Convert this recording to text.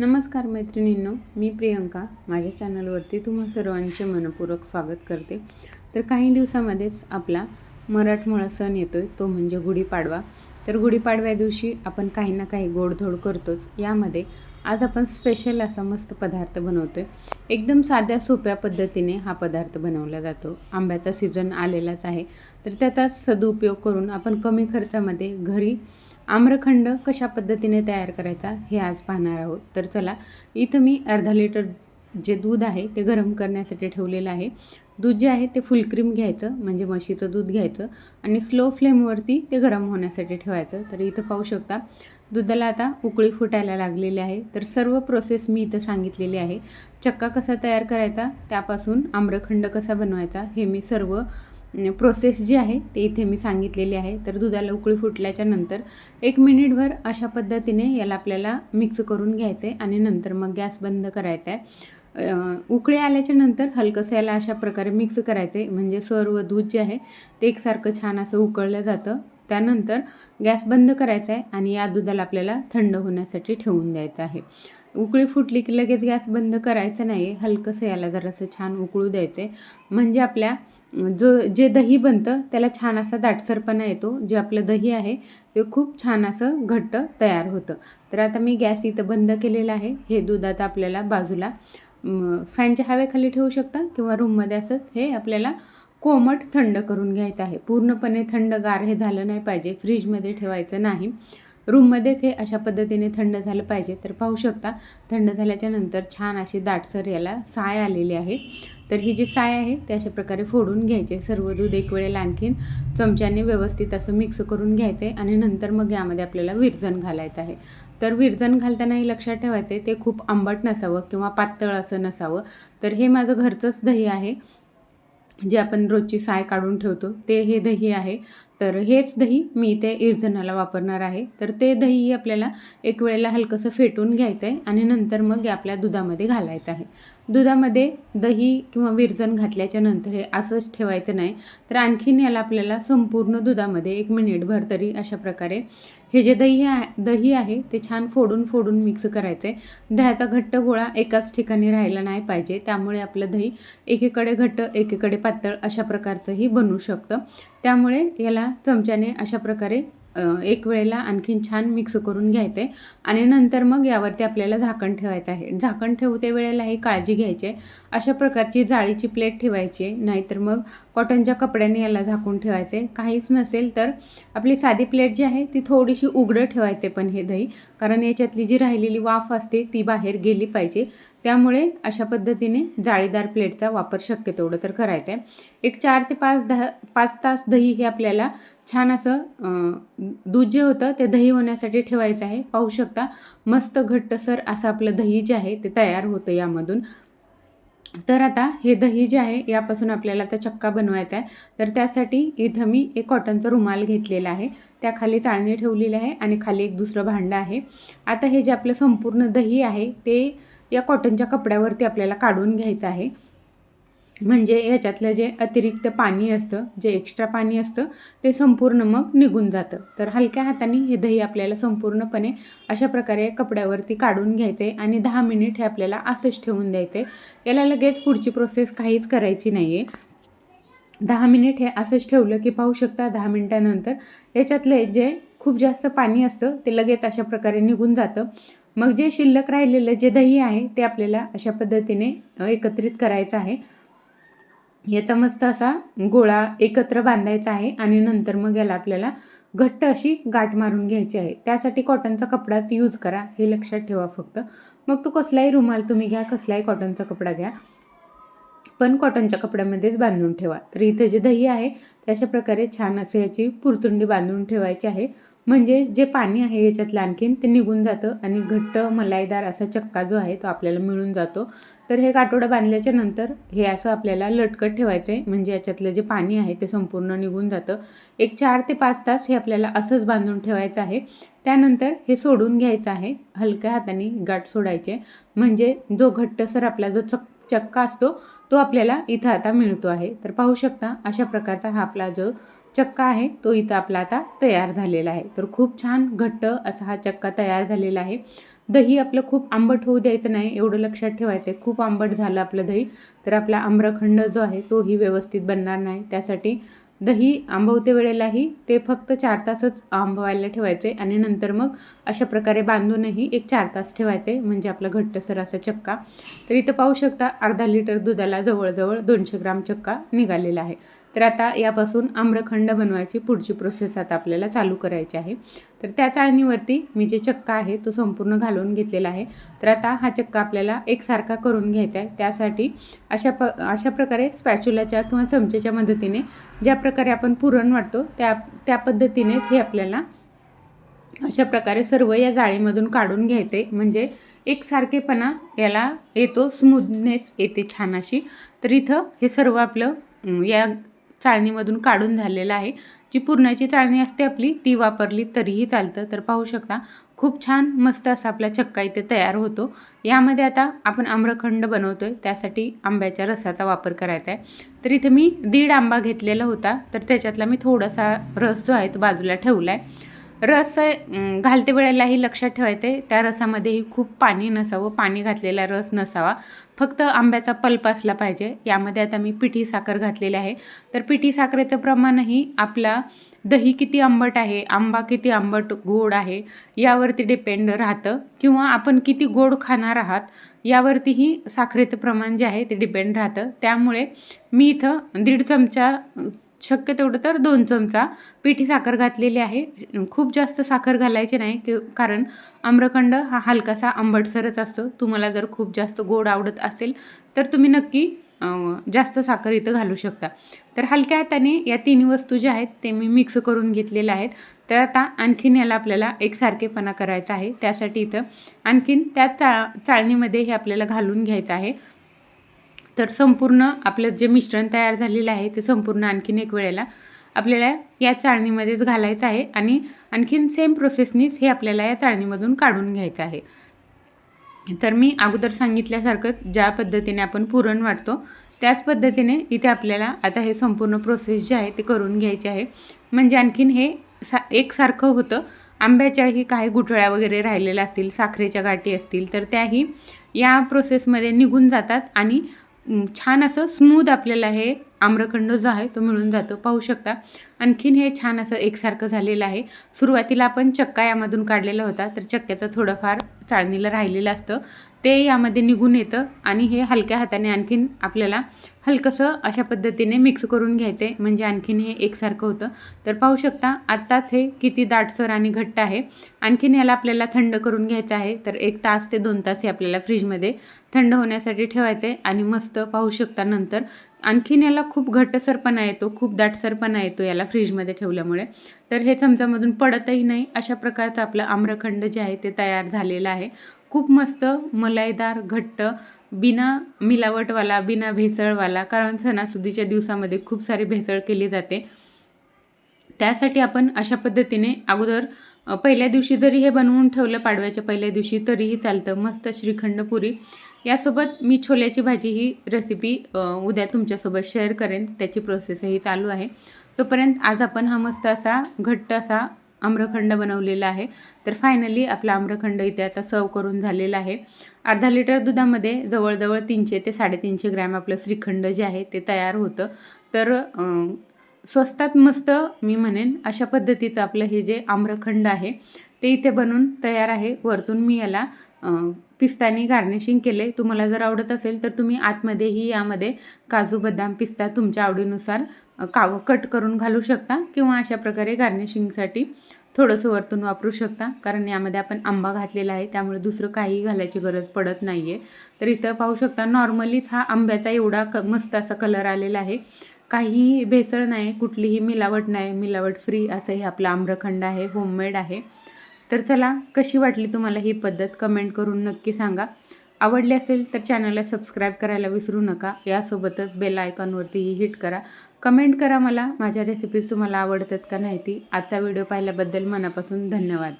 नमस्कार मैत्रिणींनो मी प्रियंका. माझ्या चॅनलवरती तुम्हा सर्वांचे मनपूर्वक स्वागत करते. तर काही दिवसामध्येच आपला मराठमोळा सण येतो आहे तो म्हणजे गुढीपाडवा. तर गुढीपाडव्या दिवशी आपण काही ना काही गोडधोड करतोच. यामध्ये आज आपण स्पेशल असा मस्त पदार्थ बनवतो आहे एकदम साध्या सोप्या पद्धतीने हा पदार्थ बनवला जातो. आंब्याचा सीझन आलेलाच आहे. तर त्याचा सदुपयोग करून आपण कमी खर्चामध्ये घरी आम्रखंड कशा पद्धतीने तयार करायचा हे आज पाहणार आहोत. तर चला इथं मी अर्धा लिटर जे दूध आहे ते गरम करण्यासाठी ठेवलेलं आहे. दूध जे आहे ते फुल क्रीम घ्यायचं म्हणजे म्हशीचं दूध घ्यायचं आणि स्लो फ्लेमवरती ते गरम होण्यासाठी ठेवायचं. तर इथं पाहू शकता दुधाला आता उकळी फुटायला लागलेली आहे. तर सर्व प्रोसेस मी इथं सांगितलेली आहे. चक्का कसा तयार करायचा? त्यापासून आम्रखंड कसा बनवायचा? हे मी सर्व प्रोसेस जी आहे ते इथे मी सांगितलेली आहे. तर दुधाला उकळी फुटल्याच्या नंतर एक मिनिटभर अशा पद्धतीने याला आपल्याला मिक्स करून घ्यायचं आहे आणि नंतर मग गॅस बंद करायचा आहे. उकळी आल्याच्यानंतर हलकंसं याला अशा प्रकारे मिक्स करायचं. आहे म्हणजे सर्व दूध जे आहे ते एकसारखं छान असं उकळलं जातं. त्यानंतर गॅस बंद करायचा आहे आणि या दुधाला आपल्याला थंड होण्यासाठी ठेवून द्यायचं आहे. उकळी फुटली की लगेच गॅस बंद करायचं नाही. हलकंसं याला जरासं छान उकळू द्यायचं आहे म्हणजे आपल्या जो जे दही बनतं त्याला छान असा दाटसरपणा येतो. जे आपलं दही आहे ते खूप छान असं घट्ट तयार होतं. तर आता मी गॅस इथं बंद केलेला आहे. हे दूध आता आपल्याला बाजूला फॅनच्या हवेखाली ठेवू शकता किंवा रूममध्ये असंच हे आपल्याला कोमट थंड करून घ्यायचं आहे. पूर्णपणे थंडगार हे झालं नाही पाहिजे. फ्रीजमध्ये ठेवायचं नाही. रूममध्येच हे अशा पद्धतीने थंड झालं पाहिजे. तर पाहू शकता थंड झाल्याच्यानंतर छान अशी दाटसर याला साय आलेली आहे. तर ही जी साय आहे ते अशा प्रकारे फोडून घ्यायचे. सर्व दूध एक वेळेला आणखीन चमच्याने व्यवस्थित असं मिक्स करून घ्यायचे आणि नंतर मग यामध्ये आपल्याला विरजण घालायचं आहे. तर विरजण घालतानाही लक्षात ठेवायचं आहे ते खूप आंबट नसावं किंवा पातळ असं नसावं. तर हे माझं घरचंच दही आहे. जे आपण रोजची साय काढून ठेवतो ते हे दही आहे. तर हेच दही मी ते इरजणाला वापरणार आहे. तर ते दही आपल्याला एक वेळेला हलकंसं फेटून घ्यायचं आहे आणि नंतर मग आपल्या दुधामध्ये घालायचं आहे. दुधामध्ये दही किंवा विरजण घातल्याच्या नंतर हे असंच ठेवायचं नाही. तर आणखीन याला आपल्याला संपूर्ण दुधामध्ये एक मिनिटभर तरी अशा प्रकारे हे जे दही आहे दही आहे ते छान फोडून फोडून मिक्स करायचं आहे दह्याचा घट्ट गोळा एकाच ठिकाणी राहायला नाही पाहिजे. त्यामुळे आपलं दही एकीकडे घट्ट एकीकडे पातळ अशा प्रकारचंही बनू शकतं. त्यामुळे याला चमच्याने अशा प्रकारे एक वेळेला आणखीन छान मिक्स करून घ्यायचं. आहे आणि नंतर मग यावरती आपल्याला झाकण ठेवायचं आहे. झाकण ठेवते वेळेला ही काळजी घ्यायची. आहे अशा प्रकारची जाळीची प्लेट ठेवायची. आहे नाहीतर मग कॉटनच्या कपड्याने याला झाकून ठेवायचे. काहीच नसेल तर आपली साधी प्लेट जी आहे ती थोडीशी उघडं ठेवायचे पण हे दही. कारण याच्यातली जी राहिलेली वाफ असते ती बाहेर गेली पाहिजे. त्यामुळे अशा पद्धतीने जाळीदार प्लेटचा वापर शक्य तेवढं तर करायचा आहे एक चार ते पाच दहा पाच तास दही हे आपल्याला छान असं दूध जे होतं ते दही होण्यासाठी ठेवायचं आहे. पाहू शकता मस्त घट्टसर असं आपलं दही जे आहे ते तयार होतं यामधून. तर आता हे दही जे आहे यापासून आपल्याला आता चक्का बनवायचा आहे. तर त्यासाठी इथं मी एक कॉटनचा रुमाल घेतलेला आहे. त्याखाली चाळणी ठेवलेली आहे आणि खाली एक दुसरं भांडं आहे. आता हे जे आपलं संपूर्ण दही आहे ते या कॉटनच्या कपड्यावरती आपल्याला काढून घ्यायचं आहे. म्हणजे याच्यातलं जे अतिरिक्त पाणी असतं जे एक्स्ट्रा पाणी असतं ते संपूर्ण मग निघून जातं. तर हलक्या हाताने हे दही आपल्याला संपूर्णपणे अशा प्रकारे कपड्यावरती काढून घ्यायचे आणि दहा मिनिट हे आपल्याला असंच ठेवून द्यायचे याला लगेच पुढची प्रोसेस काहीच करायची नाही आहे दहा मिनिट हे असंच ठेवलं की पाहू शकता दहा मिनटानंतर याच्यातले जे खूप जास्त पाणी असतं ते लगेच अशा प्रकारे निघून जातं. मग जे शिल्लक राहिलेलं जे दही आहे ते आपल्याला अशा पद्धतीने एकत्रित करायचं आहे. याचा मस्त असा गोळा एकत्र बांधायचा आहे आणि नंतर मग याला आपल्याला घट्ट अशी गाठ मारून घ्यायची आहे. त्यासाठी कॉटनचा कपडाच यूज करा हे लक्षात ठेवा फक्त. मग तो कसलाही रुमाल तुम्ही घ्या कसलाही कॉटनचा कपडा घ्या पण कॉटनच्या कपड्यामध्येच बांधून ठेवा. तर इथे जे दही आहे ते अशा प्रकारे छान असे याची पुरचुंडी बांधून ठेवायची आहे. म्हणजे जे पाणी आहे याच्यातलं आणखीन ते निघून जातं आणि घट्ट मलाईदार असा चक्का जो आहे तो आपल्याला मिळून जातो. तर हे काटोडं बांधल्याच्या नंतर हे असं आपल्याला लटकत ठेवायचं आहे म्हणजे याच्यातलं जे पाणी आहे ते संपूर्ण निघून जातं. एक चार ते पाच तास हे आपल्याला असंच बांधून ठेवायचं आहे. त्यानंतर हे सोडून घ्यायचं आहे. हलक्या हाताने गाठ सोडायचे. म्हणजे जो घट्टसर आपला जो चक चक्का असतो तो आपल्याला इथं आता मिळतो आहे. तर पाहू शकता अशा प्रकारचा हा आपला जो चक्का आहे तो इथं आपला आता तयार झालेला आहे. तर खूप छान घट्ट असा हा चक्का तयार झालेला आहे. दही आपलं खूप आंबट होऊ द्यायचं नाही एवढं लक्षात ठेवायचं आहे खूप आंबट झालं आपलं दही तर आपला आम्रखंड जो आहे तोही व्यवस्थित बनणार नाही. त्यासाठी दही आंबवते वेळेलाही ते फक्त चार तासच आंबवायला ठेवायचे आणि नंतर मग अशा प्रकारे बांधूनही एक चार तास ठेवायचे म्हणजे आपला घट्टसर असा चक्का. तर इथं पाहू शकता अर्धा लिटर दुधाला जवळजवळ दोनशे ग्राम चक्का निघालेला आहे. तर आता यापासून आम्रखंड बनवायची पुढची प्रोसेस आता आपल्याला चालू करायची आहे. तर त्या चाळणीवरती मी जे चक्का आहे तो संपूर्ण घालून घेतलेला आहे. तर आता हा चक्का आपल्याला एकसारखा करून घ्यायचा आहे. त्यासाठी अशा प अशा प्रकारे स्पॅच्युलाच्या किंवा चमचेच्या मदतीने ज्या प्रकारे आपण पुरण वाटतो त्या त्या पद्धतीनेच हे आपल्याला अशा प्रकारे सर्व या जाळीमधून काढून घ्यायचे. म्हणजे एकसारखेपणा याला येतो स्मूथनेस येते छान अशी. तर इथं हे सर्व आपलं या चाळणीमधून काढून झालेलं आहे. जी पुरणाची चाळणी असते आपली ती वापरली तरीही चालतं. तर पाहू शकता खूप छान मस्त असा आपला चक्का इथे तयार होतो. यामध्ये आता आपण आम्रखंड बनवतो आहे त्यासाठी आंब्याच्या रसाचा वापर करायचा आहे. तर इथे मी दीड आंबा घेतलेला होता तर त्याच्यातला मी थोडासा रस जो आहे तो बाजूला ठेवला आहे रस घालते वेळेलाही लक्षात ठेवायचं. आहे त्या रसामध्येही खूप पाणी नसावं पाणी घातलेला रस नसावा. फक्त आंब्याचा पल्प असला पाहिजे. यामध्ये आता मी पिठी साखर घातलेली आहे. तर पिठी साखरेचं प्रमाणही आपला दही किती आंबट आहे आंबा किती आंबट गोड आहे यावरती डिपेंड राहतं. किंवा आपण किती गोड खाणार आहात यावरतीही साखरेचं प्रमाण जे आहे ते डिपेंड राहतं. त्यामुळे मी इथं दीड चमचा शक्य तेवढं तर दोन चमचा. पिठी साखर घातलेली आहे. खूप जास्त साखर घालायची नाही की कारण आम्रखंड हा हलकासा आंबटसरच असतो. तुम्हाला जर खूप जास्त गोड आवडत असेल तर तुम्ही नक्की जास्त साखर इथं घालू शकता. तर हलक्या हाताने या तिन्ही वस्तू ज्या आहेत ते मी मिक्स करून घेतलेल्या आहेत. तर आता आणखीन याला आपल्याला एकसारखेपणा करायचा आहे. त्यासाठी इथं आणखीन त्या चा चाळणीमध्ये हे आपल्याला घालून घ्यायचं आहे. तर संपूर्ण आपलं जे मिश्रण तयार झालेलं आहे ते संपूर्ण आणखीन एक वेळेला आपल्याला या चाळणीमध्येच घालायचं आहे आणि आणखीन सेम प्रोसेसनीच हे आपल्याला या चाळणीमधून काढून घ्यायचं आहे. तर मी अगोदर सांगितल्यासारखं ज्या पद्धतीने आपण पुरण वाटतो त्याच पद्धतीने इथे आपल्याला आता हे संपूर्ण प्रोसेस जे आहे ते करून घ्यायचे आहे. म्हणजे आणखीन हे सा एकसारखं होतं. आंब्याच्याही काही गुठळ्या वगैरे राहिलेल्या असतील साखरेच्या गाठी असतील तर त्याही या प्रोसेसमध्ये निघून जातात आणि छान असं स्मूद आपल्याला हे आम्रखंड जो आहे तो मिळून जातो. पाहू शकता. आणखीन हे छान असं एकसारखं झालेलं आहे. सुरुवातीला आपण चक्का यामधून काढलेला होता तर चक्क्याचं थोडंफार चाळणीला राहिलेलं असतं ते यामध्ये निघून येतं आणि हे हलक्या हाताने आणखीन आपल्याला हलकंसं अशा पद्धतीने मिक्स करून घ्यायचं. आहे म्हणजे आणखीन हे एकसारखं होतं. तर पाहू शकता आत्ताच हे किती दाटसर आणि घट्ट आहे. आणखीन याला आपल्याला थंड करून घ्यायचं आहे. तर एक तास ते दोन तास हे आपल्याला फ्रीजमध्ये थंड होण्यासाठी ठेवायचं आहे आणि मस्त पाहू शकता नंतर. आणखीन याला खूप घट्टसरपणा येतो खूप दाटसरपणा येतो याला फ्रीजमध्ये ठेवल्यामुळे. तर हे चमचामधून पडतही नाही. अशा प्रकारचं आपलं आम्रखंड जे आहे ते तयार झालेलं आहे. खूप मस्त मलाईदार घट्ट बिना मिलावटवाला बिना भेसळवाला कारण सणासुदीच्या दिवसामध्ये खूप सारी भेसळ केली जाते. त्यासाठी आपण अशा पद्धतीने अगोदर पहिल्या दिवशी जरी हे बनवून ठेवलं पाडव्याच्या पहिल्या दिवशी तरीही चालतं. मस्त श्रीखंड पुरी. यासोबत मी छोल्याची भाजी ही रेसिपी उद्या तुमच्यासोबत शेअर करेन. त्याची प्रोसेसही चालू आहे. तोपर्यंत आज आपण हा मस्त असा घट्ट असा आम्रखंड बनवलेला आहे. तर फायनली आपला आम्रखंड इथे आता सर्व करून झालेला आहे. अर्धा लिटर दुधामध्ये जवळजवळ तीनशे ते साडेतीनशे ग्रॅम आपलं श्रीखंड जे आहे ते तयार होतं. तर स्वस्तात मस्त मी म्हणेन अशा पद्धतीचं आपलं हे जे आम्रखंड आहे ते इथे बनून तयार आहे. वरतून मी याला पिस्तानी गार्निशिंग केले तुम्हाला जर आवडत असेल तर तुम्ही आतमध्येही यामध्ये काजू बदाम पिस्ता तुमच्या आवडीनुसार काव कट करून घालू शकता किंवा अशा प्रकारे गार्निशिंगसाठी थोडंसं वरतून वापरू शकता. कारण यामध्ये आपण आंबा घातलेला आहे त्यामुळे दुसरं काही घालायची गरज पडत नाही आहे तर इथं पाहू शकता नॉर्मलीच हा आंब्याचा एवढा क मस्त असा कलर आलेला आहे. काहीही भेसळ नाही कुठलीही मिलावट नाही. मिलावट फ्री असं हे आपलं आम्रखंड आहे होममेड आहे. तर चला कशी वाटली तुम्हाला ही पद्धत? कमेंट करून नक्की सांगा. आवडली असेल तर चॅनलला सबस्क्राईब करायला विसरू नका. यासोबतच बेल आयकॉनवरतीही हिट करा. कमेंट करा मला माझ्या रेसिपीज तुम्हाला आवडतात का नाही ती. आजचा व्हिडिओ पाहिल्याबद्दल मनापासून धन्यवाद.